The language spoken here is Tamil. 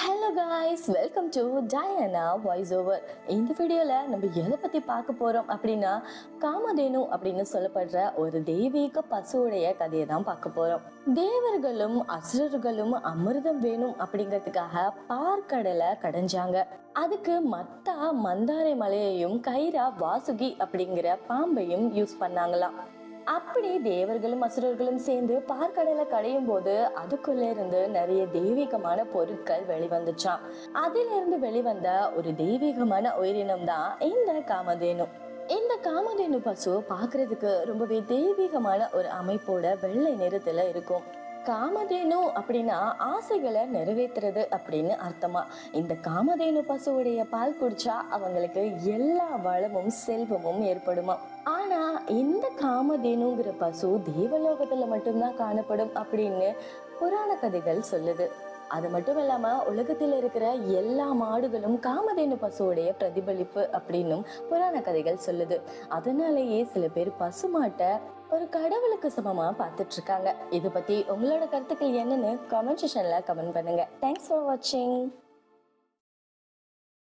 Hello guys welcome to Diana voice over இந்த வீடியோவில் நம்ம எதை பற்றி பார்க்க போகிறோம் அப்படின்னா காமதேனு அப்படின்னு சொல்லப்படுற ஒரு தெய்வீக பசுவுடைய கதையை தான் பார்க்க போகிறோம் தேவர்களும் அசுரர்களும் அமிர்தம் வேணும் அப்படிங்கிறதுக்காக பார்க்கடலை கடைஞ்சாங்க. அதுக்கு மத்தா மந்தாரை மலையையும் கைரா வாசுகி அப்படிங்கிற பாம்பையும் யூஸ் பண்ணாங்களாம். அப்படி தேவர்களும் அசுரர்களும் சேர்ந்து பார்க்கடலை கடையும் போது அதுக்குள்ள இருந்து நிறைய தெய்வீகமான பொருட்கள் வெளிவந்துச்சாம். அதிலிருந்து வெளிவந்த ஒரு தெய்வீகமான உயிரினம் தான் இந்த காமதேனு. இந்த காமதேனு பசு பார்க்கறதுக்கு ரொம்பவே தெய்வீகமான ஒரு அமைப்போட வெள்ளை நிறத்துல இருக்கும். காமதேனு அப்படின்னா ஆசைகளை நிறைவேற்றுறது அப்படின்னு அர்த்தமா? இந்த காமதேனு பசுவுடைய பால் குடிச்சா அவங்களுக்கு எல்லா வளமும் செல்வமும் ஏற்படுமா? ஆனா இந்த காமதேனுங்கிற பசு தேவலோகத்துல மட்டும்தான் காணப்படும் அப்படின்னு புராண கதைகள் சொல்லுது. அது மட்டும் இல்லாம உலகத்தில் இருக்கிற எல்லா மாடுகளும் காமதேனு பசுவுடைய பிரதிபலிப்பு அப்படின்னும் புராண கதைகள் சொல்லுது. அதனாலேயே சில பேர் பசுமாட்டை ஒரு கடவுளுக்கு சமமா பார்த்துட்டு இருக்காங்க இதை பத்தி உங்களோட கருத்துக்கள் என்னன்னு கமெண்ட் செக்ஷன்ல கமெண்ட் பண்ணுங்க. தேங்க்ஸ் ஃபார் வாட்சிங்